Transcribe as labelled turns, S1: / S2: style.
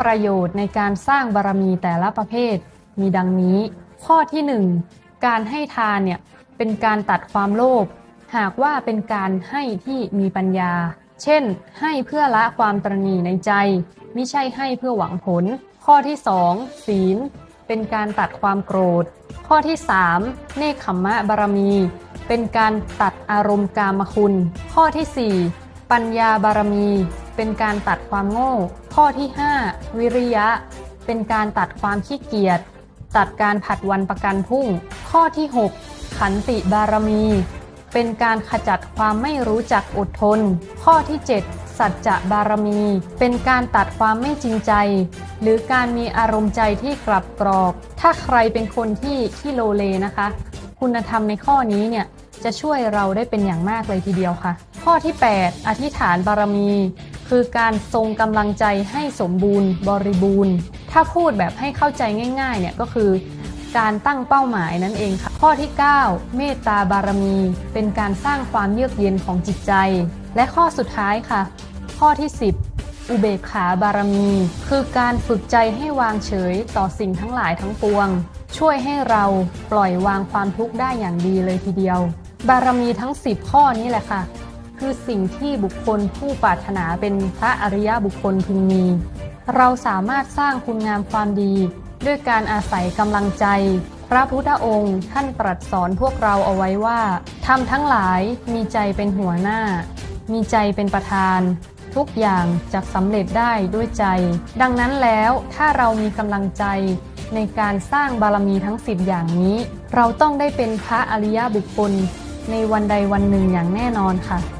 S1: ประโยชน์ในการสร้างบารมีแต่ละประเภท มีดังนี้ ข้อที่ 1 การให้ทานเนี่ยเป็นการตัดความโลภหากว่าเป็นการให้ที่มีปัญญา เช่น ให้เพื่อละความตรณีในใจ ไม่ใช่ให้เพื่อหวังผล ข้อที่ 2 ศีล เป็นการตัดความโกรธ ข้อที่ 3 เนคขมมะบารมี เป็นการตัดอารมณ์กามคุณ ข้อที่ 4 ปัญญาบารมี เป็นการตัดความโง่ ข้อที่ 5 วิริยะ เป็นการตัดความขี้เกียจ ตัดการผัดวันประกันพุ่ง ข้อที่ 6 ขันติบารมี เป็นการขจัดความไม่รู้จักอดทน ข้อที่ 7 สัจจะบารมี เป็นการตัดความไม่จริงใจ หรือการมีอารมณ์ใจที่กลับกรอกถ้าใครเป็นคนที่ที่โลเลนะคะ คุณธรรมในข้อนี้เนี่ยจะช่วยเราได้เป็นอย่างมากเลยทีเดียวค่ะ ข้อที่ 8 อธิษฐานบารมี คือการทรงกำลังใจให้สมบูรณ์บริบูรณ์ ถ้าพูดแบบให้เข้าใจง่ายๆเนี่ยก็คือการตั้งเป้าหมายนั่นเองค่ะ ข้อที่ 9 เมตตาบารมี เป็นการสร้างความเยือกเย็นของจิตใจ และข้อสุดท้ายค่ะ ข้อที่ 10 อุเบกขาบารมี คือการฝึกใจให้วางเฉยต่อสิ่งทั้งหลายทั้งปวง ช่วยให้เราปล่อยวางความทุกข์ได้อย่างดีเลยทีเดียว บารมีทั้ง 10 ข้อนี้แหละค่ะ คือสิ่งที่บุคคลผู้ปรารถนาเป็นพระอริยบุคคลพึงมี เราสามารถสร้างคุณงามความดี ด้วยการอาศัยกำลังใจ พระพุทธองค์ท่านตรัสสอนพวกเราเอาไว้ว่าทำทั้งหลายมีใจเป็นหัวหน้า มีใจเป็นประธาน ทุกอย่างจะสำเร็จได้ด้วยใจ ดังนั้นแล้วถ้าเรามีกำลังใจในการสร้างบารมีทั้ง10อย่างนี้ เราต้องได้เป็นพระอริยบุคคลในวันใดวันหนึ่งอย่างแน่นอนค่ะ